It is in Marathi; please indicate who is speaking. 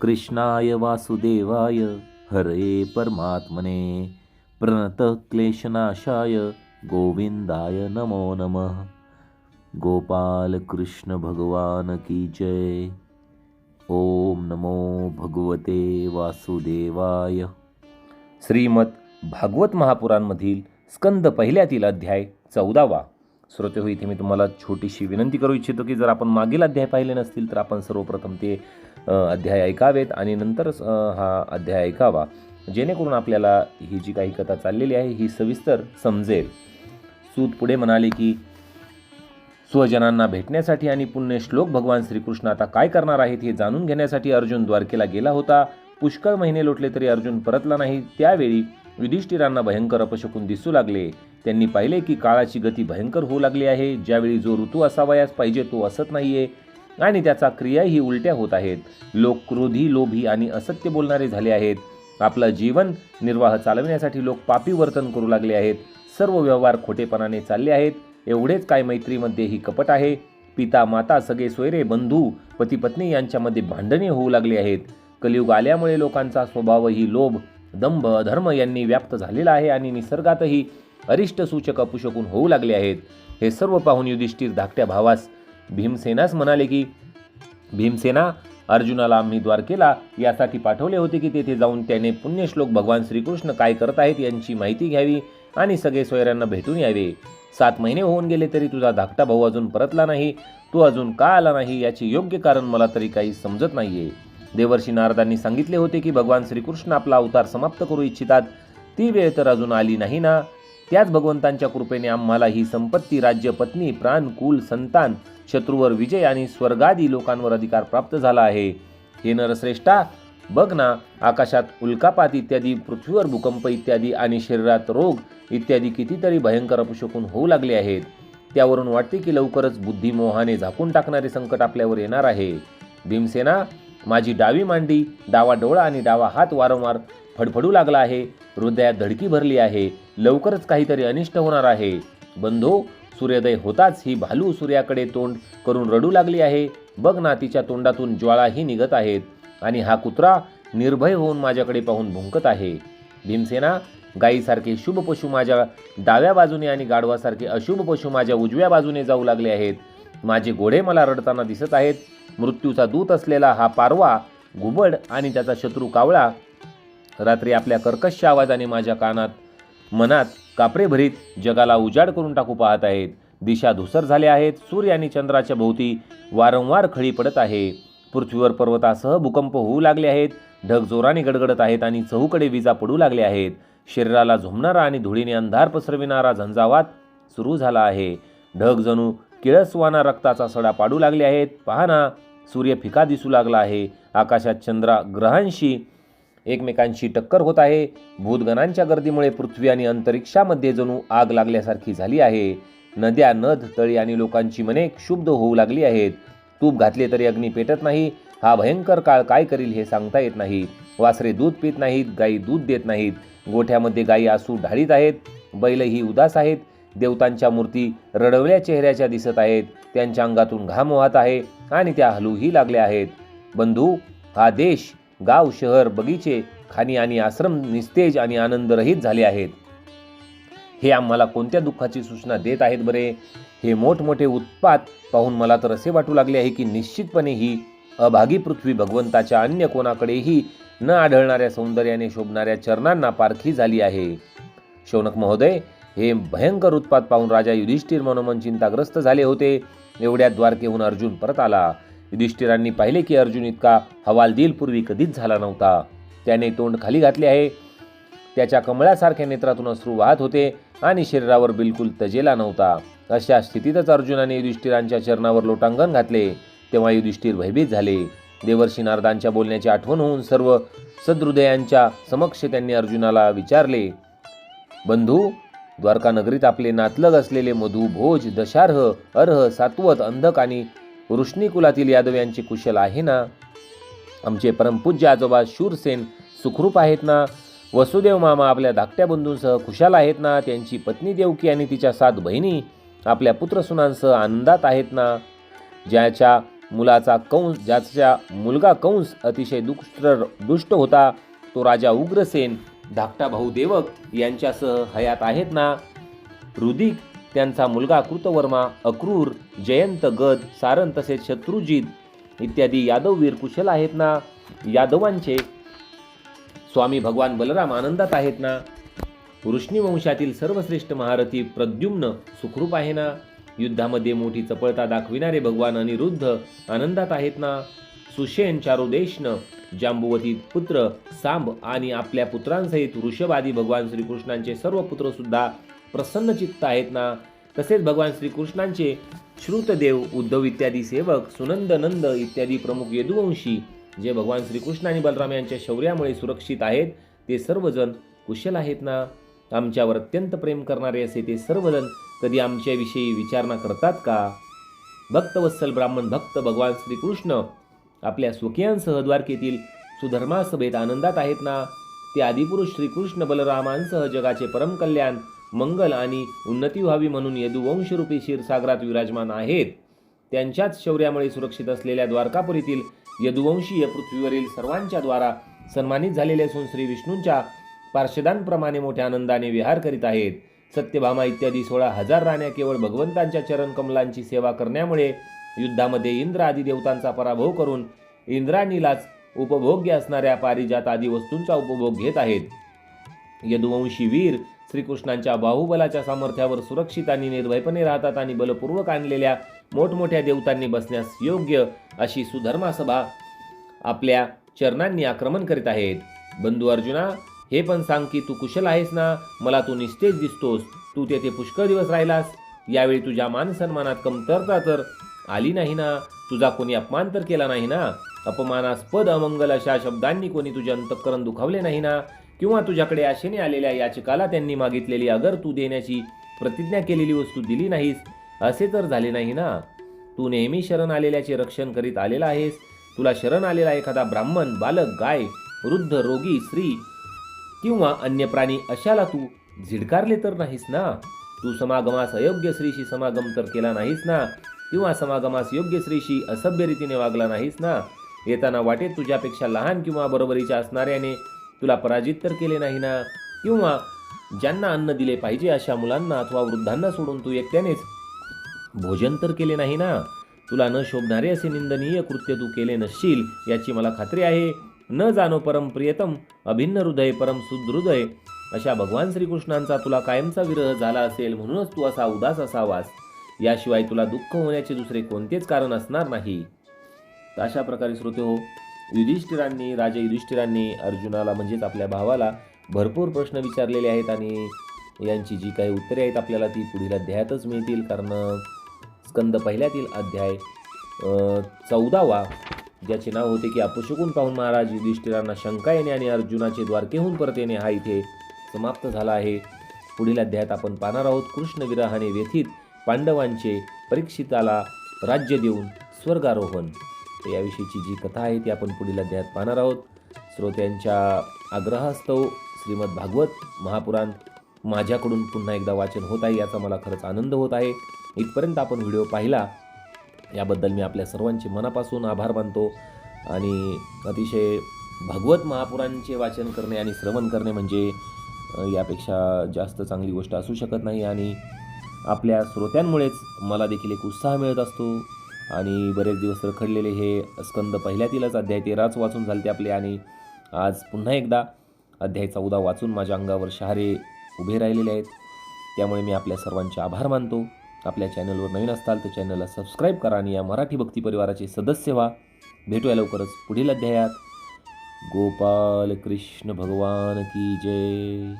Speaker 1: कृष्णाय वासुदेवाय हरे परमात्मने. प्रणत क्लेशनाशाय गोविंदाय नमो नमः. गोपाल कृष्ण भगवान की जय. ओम नमो भगवते वासुदेवाय. श्रीमद भागवत महापुराणमधील स्कंद पहिल्यातील अध्याय चौदावा. श्रोते हो इथे मी तुम्हाला छोटीशी विनंती करू इच्छितो की जर आपण मागील अध्याय पाहिले नसतील तर आपण सर्वप्रथम ते अध्याय ऐकावेत आणि नंतरच हा अध्याय ऐकावा. जेणेकरून आपल्याला ही जी काही कथा चाललेली आहे ही सविस्तर समजेल. सूत पुढे म्हणाले की स्वजनांना भेटण्यासाठी आणि पुण्य श्लोक भगवान श्रीकृष्ण आता काय करणार आहेत हे जाणून घेण्यासाठी अर्जुन द्वारकेला गेला होता. पुष्कळ महिने लोटले तरी अर्जुन परतला नाही. त्यावेळी युधिष्ठिरांना भयंकर अपशकून दिसू लागले. त्यांनी पाहिले की काळाची गती भयंकर होऊ लागली आहे. ज्यावेळी जो ऋतू असावयास पाहिजे तो असत नाहीये. आणि त्याचा क्रियाही उलट्या होत आहेत. लोक क्रोधी लोभी आणि असत्य बोलणारे झाले आहेत. आपलं जीवन निर्वाह चालविण्यासाठी लोक पापी वर्तन करू लागले आहेत. सर्व व्यवहार खोटेपणाने चालले आहेत. एवढेच काय मैत्रीमध्ये ही कपट आहे. पिता माता सगळे सोयरे बंधू पती पत्नी यांच्यामध्ये भांडणे होऊ लागली आहेत. कलियुग आल्यामुळे लोकांचा स्वभावही लोभ दंभ धर्म यांनी व्याप्त झालेला आहे आणि निसर्गातही अरिष्ट सूचक अपुशकून होऊ लागले आहेत. हे सर्व पाहून युधिष्ठिर धाकट्या भावास भीमसेनास म्हणाले की भीमसेना अर्जुनाला आम्ही द्वारकेला यासाठी पाठवले होते की तेथे जाऊन त्याने पुण्यश्लोक भगवान श्रीकृष्ण काय करत आहेत यांची माहिती घ्यावी आणि सगळे सोयऱ्यांना भेटून यावे. सात महिने होऊन गेले तरी तुझा धाकटा भाऊ अजून परतला नाही. तू अजून का आला नाही याचे योग्य कारण मला तरी काही समजत नाहीये. देवर्षी नारदांनी सांगितले होते की भगवान श्रीकृष्ण आपला अवतार समाप्त करू इच्छितात. ती वेळ तर अजून आली नाही ना. त्याच भगवंतांच्या कृपेने आम्हाला ही संपत्ती राज्य पत्नी प्राण कुल संतान शत्रूवर विजय आणि स्वर्गादी लोकांवर अधिकार प्राप्त झाला आहे. हे नरश्रेष्ठा बघ ना आकाशात उल्कापात इत्यादी पृथ्वीवर भूकंप इत्यादी आणि शरीरात रोग इत्यादी कितीतरी भयंकर अपशकून होऊ लागले आहेत. त्यावरून वाटते की लवकरच बुद्धिमोहाने झाकून टाकणारे संकट आपल्यावर येणार आहे. भीमसेना माझी डावी मांडी डावा डोळा आणि डावा हात वारंवार फडफडू लागला आहे. हृदयात धडकी भरली आहे. लवकरच काहीतरी अनिष्ट होणार आहे. बंधो सूर्योदय होताच ही भालू सूर्याकडे तोंड करून रडू लागली आहे. बघ ना तिच्या तोंडातून ज्वाळाही निघत आहेत आणि हा कुत्रा निर्भय होऊन माझ्याकडे पाहून भुंकत आहे. भीमसेना गायीसारखे शुभ पशु माझ्या डाव्या बाजूने आणि गाढवासारखे अशुभ पशु माझ्या उजव्या बाजूने जाऊ लागले आहेत. माझे घोडे मला रडताना दिसत आहेत. मृत्यूचा दूत असलेला हा पारवा घुबड आणि त्याचा शत्रू कावळा रात्री आपल्या कर्कश आवाजाने माझ्या कानात मनात कापरे भरीत जगाला उजाड करून टाकू पाहत आहेत. दिशा धुसर झाल्या आहेत. सूर्य आणि चंद्राच्या भोवती वारंवार खळी पडत आहे. पृथ्वीवर पर्वतासह भूकंप होऊ लागले आहेत. ढग जोराने गडगडत आहेत आणि चहूकडे विजा पडू लागल्या आहेत. शरीराला झुमणारा आणि धुळीने अंधार पसरविणारा झंझावात सुरू झाला आहे. ढग जणू किळसवाना रक्ताचा सडा पाडू लागले आहेत. पाहना सूर्य फिका दिसू लागला आहे. आकाशात चंद्रा ग्रहांशी एकमेकांशी टक्कर होत आहे. भूतगणांच्या गर्दीमुळे पृथ्वी आणि अंतरिक्षामध्ये जणू आग लागल्यासारखी झाली आहे. नद्या नद तळी आणि लोकांची मने क्षुब्ध होऊ लागली आहेत. तूप घातले तरी अग्नी पेटत नाही. हा भयंकर काळ काय करील हे सांगता येत नाही. वासरे दूध पित नाहीत गायी दूध देत नाहीत. गोठ्यामध्ये गायी आसू ढाळीत आहेत. बैलही उदास आहेत. देवतांच्या मूर्ती रडवल्या चेहऱ्याच्या दिसत आहेत. त्यांच्या अंगातून घाम वाहत आहे आणि त्या हलूही लागल्या आहेत. बंधू हा देश गाव शहर बगीचे खाणी आणि आश्रम निस्तेज आणि आनंदरहित झाले आहेत. हे आम्हाला कोणत्या दुःखाची सूचना देत आहेत बरे? हे मोठमोठे उत्पात पाहून मला तर असे वाटू लागले आहे की निश्चितपणे ही अभागी पृथ्वी भगवंताच्या अन्य कोणाकडेही न आढळणाऱ्या सौंदर्याने शोभणाऱ्या चरणांना पारखी झाली आहे. शौनक महोदय हे भयंकर उत्पात पाहून राजा युधिष्ठिर मनोमन चिंताग्रस्त झाले होते. एवढ्या द्वारकेहून अर्जुन परत आला. युधिष्ठिरांनी पाहिले की अर्जुन इतका हवालदिल पूर्वी कधीच झाला नव्हता. त्याने तोंड खाली घातले आहे. त्याच्या कमळासारख्या नेत्रातून अश्रू वाहत होते आणि शरीरावर बिलकुल तजेला नव्हता. अशा स्थितीतच अर्जुनाने युधिष्ठिरांच्या चरणावर लोटांगण घातले. तेव्हा युधिष्ठिर भयभीत झाले. देवर्षी नारदांच्या बोलण्याची आठवण होऊन सर्व सदृदयांच्या समक्ष त्यांनी अर्जुनाला विचारले बंधू द्वारका नगरीत आपले नातलग असलेले मधु भोज दशार्ह अर्ह सात्वत अंधक आणि वृष्णी कुलातील यादव यांची कुशल आहे ना? आमचे परमपूज्य आजोबा शूरसेन सुखरूप आहेत ना? वसुदेव मामा आपल्या धाकट्या बंधूंसह खुशाल आहेत ना? त्यांची पत्नी देवकी आणि तिच्या सात बहिणी आपल्या पुत्रसुनांसह आनंदात आहेत ना? ज्याच्या मुलाचा कंस ज्याचा मुलगा कंस अतिशय दुष्ट दुष्ट होता तो राजा उग्रसेन धाकटा भाऊ देवक यांच्यासह हयात आहेत ना? रुदिक त्यांचा मुलगा कृतवर्मा अक्रूर जयंत गद सारन तसेच शत्रुजित इत्यादी यादववीर कुशल आहेत ना? यादवांचे स्वामी भगवान बलराम आनंदात आहेत ना? वंशातील सर्वश्रेष्ठ महारथी प्रद्युम्न सुखरूप आहे ना? युद्धामध्ये मोठी चपळता दाखविणारे भगवान अनिरुद्ध आनंदात आहेत ना? सुशेन चारुदेशन जांबुवती पुत्र सांब आणि आपल्या पुत्रांसहित वृषभादी भगवान श्रीकृष्णांचे सर्व पुत्र सुद्धा प्रसन्नचित्त आहेत ना. तसेच भगवान श्रीकृष्णांचे श्रुतदेव उद्धव इत्यादी सेवक सुनंद नंद इत्यादी प्रमुख यदुवंशी जे भगवान श्रीकृष्ण आणि बलराम यांच्या शौर्यामुळे सुरक्षित आहेत ते सर्वजण कुशल आहेत ना. आमच्यावर अत्यंत प्रेम करणारे असे ते सर्वजण कधी आमच्याविषयी विचारणा करतात का? भक्तवत्सल ब्राह्मण भक्त भगवान श्रीकृष्ण आपल्या स्वकीयांसह द्वारकेतील सुधर्मा सभेत आनंदात आहेत ना. ते आदिपुरुष श्रीकृष्ण बलरामांसह जगाचे परमकल्याण मंगल आणि उन्नती व्हावी म्हणून यदुवंशरूपी क्षीरसागरात विराजमान आहेत. त्यांच्याच शौर्यामुळे सुरक्षित असलेल्या द्वारकापुरीतील यदुवंशीय पृथ्वीवरील सर्वांच्या द्वारा सन्मानित झालेले असून श्री विष्णूंच्या पार्षदांप्रमाणे मोठ्या आनंदाने विहार करीत आहेत. सत्यभामा इत्यादी सोळा हजार राण्या केवळ भगवंतांच्या चरणकमलांची सेवा करण्यामुळे युद्धामध्ये इंद्र आदी देवतांचा पराभव करून इंद्राणीलाच उपभोग्य असणाऱ्या पारिजात आदी वस्तूंचा उपभोग घेत आहेत. यदुवंशी वीर श्रीकृष्णांच्या बाहुबलाच्या सामर्थ्यावर सुरक्षित आणि निर्भयपणे राहतात आणि बलपूर्वक आणलेल्या मोठमोठ्या देवतांनी बसण्यास योग्य अशी सुधर्मा सभा आपल्या चरणांनी आक्रमण करीत आहेत. बंधू अर्जुना हे पण सांग की तू कुशल आहेस ना? मला तू निस्तेज दिसतोस. तू तेथे पुष्कळ दिवस राहिलास. यावेळी तुझ्या मान सन्मानात कमतरता तर आली नाही ना? तुझा कोणी अपमान तर केला नाही ना? अपमानास्पद अमंगल अशा शब्दांनी कोणी तुझे अंतःकरण दुखावले नाही ना? किंवा तुझ्याकडे आशेने आलेल्या याचिकाला त्यांनी मागितलेली अगर तू देण्याची प्रतिज्ञा केलेली वस्तू दिली नाहीस. असे तर झाले नाही ना. तू नेहमी शरण आलेल्याचे रक्षण करीत आलेला आहेस. तुला शरण आलेला एखादा ब्राह्मण बालक गाय वृद्ध रोगी स्त्री किंवा अन्य प्राणी अशाला तू झिडकारले तर नाहीस ना. तू समागमास अयोग्य स्त्रीशी समागम तर केला नाहीस ना. किंवा समागमास योग्य स्त्रीशी असभ्य रीतीने वागला नाहीस ना. येताना वाटेत तुझ्यापेक्षा लहान किंवा बरोबरीच्या असणाऱ्याने तुला पराजित तर केले नाही ना? किंवा ज्यांना अन्न दिले पाहिजे अशा मुलांना अथवा वृद्धांना सोडून तू एकट्यानेच भोजन तर केले नाही ना? तुला न शोभणारे असे निंदनीय कृत्य तू केले नसशील याची मला खात्री आहे. न जाणो परम प्रियतम अभिन्न हृदय परम सुदृदय अशा भगवान श्रीकृष्णांचा तुला कायमचा विरह झाला असेल म्हणूनच तू असा उदास असावास. याशिवाय तुला दुःख होण्याचे दुसरे कोणतेच कारण असणार नाही. अशा प्रकारे श्रोते हो युधिष्ठिरांनी राजा युधिष्ठिरांनी अर्जुनाला म्हणजेच आपल्या भावाला भरपूर प्रश्न विचारलेले आहेत आणि यांची जी काही उत्तरे आहेत आपल्याला ती पुढील अध्यायातच मिळतील. कारण स्कंद पहिल्यातील अध्याय चौदावा ज्याचे नाव होते की अपशकून पाहून महाराज युधिष्ठिरांना शंका येणे आणि अर्जुनाचे द्वारकेहून परत येणे हा इथे समाप्त झाला आहे. पुढील अध्यायात आपण पाहणार आहोत कृष्ण विरहाने व्यथित पांडवांचे परीक्षिताला राज्य देऊन स्वर्गारोहण. तर याविषयीची जी कथा आहे ती आपण पुढील अध्यायात पाहणार आहोत. श्रोत्यांच्या आग्रहास्तव श्रीमद भागवत महापुराण माझ्याकडून पुन्हा एकदा वाचन होत आहे याचा मला खरंच आनंद होत आहे. इथपर्यंत आपण व्हिडिओ पाहिला याबद्दल मी आपल्या सर्वांचे मनापासून आभार मानतो आणि अतिशय भागवत महापुरांचे वाचन करणे आणि श्रवण करणे म्हणजे यापेक्षा जास्त चांगली गोष्ट असू शकत नाही आणि आपल्या श्रोत्यांमुळेच मला देखील एक उत्साह मिळत असतो. आणि बरेच दिवस रखडलेले हे स्कंद पहिल्यातीलच अध्याय तेराच वाचून झालते आपले. आणि आज पुन्हा एकदा अध्याय चौदा वाचून माझ्या अंगावर शहारे उभे राहिलेले आहेत. त्यामुळे मी आपल्या सर्वांचे आभार मानतो. आपल्या चॅनलवर नवीन असताल तर चॅनलला सबस्क्राईब करा आणि या मराठी भक्ती परिवाराचे सदस्य व्हा. भेटूया लवकरच पुढील अध्यायात. गोपाल कृष्ण भगवान की जय.